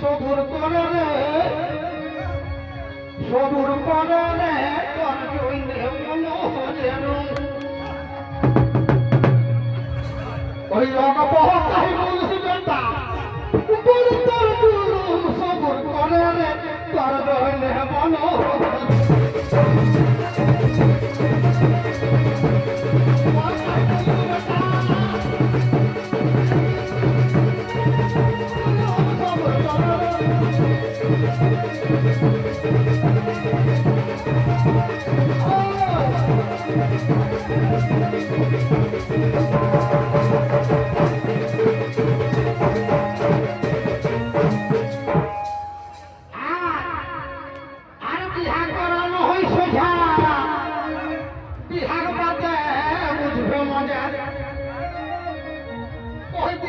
সবুর করে সবুর করে তোর জইনে মনো যেন ওই আমাকে কাই পুলিশ বেটা বল তোর 하면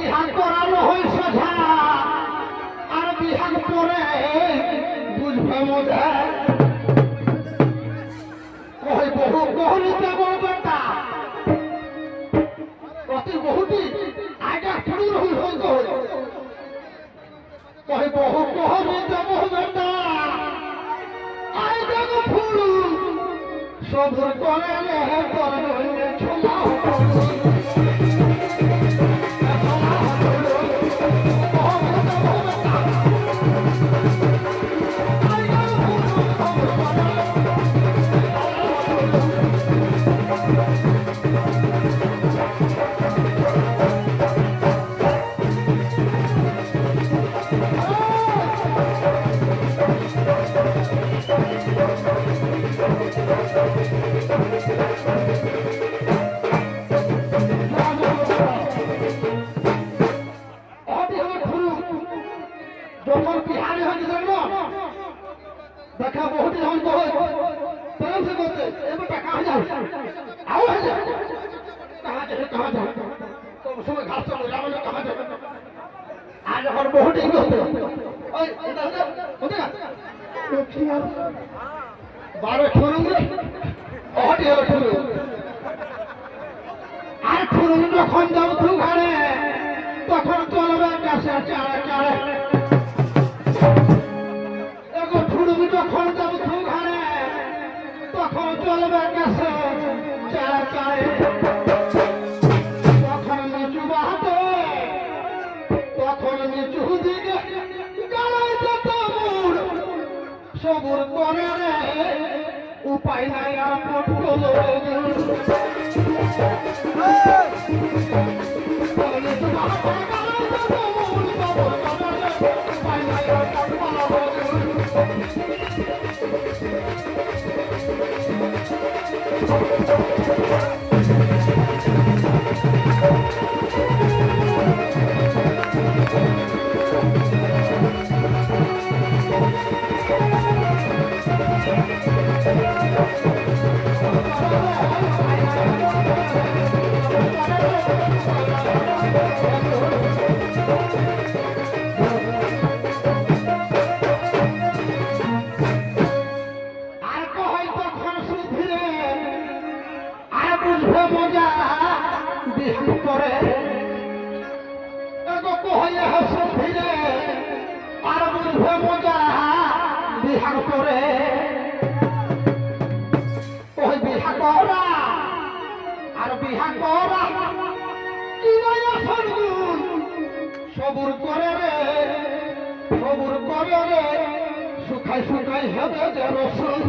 বিহার করানো হয় সোজা। আর বিহার পরে বুঝবে মজা। ওই বহু গহরিতে বড় বেটা। প্রতি বহুটি আগে শুরু রহুল হইতে হলো ওই বহু গহরিতে বহু বেটা। আই দেখো ফুল, সবুর করে রে তোর बेटा कहां जाओ आओ है जा कहां जाओ कहां जाओ तो उसमें घास से बोला मैंने कहां जाओ आज और बहुत ही बोलते ओए इधर उधर उधर देखिए बारह ठुरुंगे बहुत ही হবে ঠুরু আর ঠুরুং যখন যাও তু ঘরে তখন চলবে কাছে চাড়ে চাড়ে সবুর করে রে উপায় নাই আর পটল করে এগো কহে সুধীরে আর বুঝবে মজা বিহান করে ওই বিহা করা, আর বিহা করা সবুর করে রে সবুর করে রে শুকাই শুকাই হেদে রসুন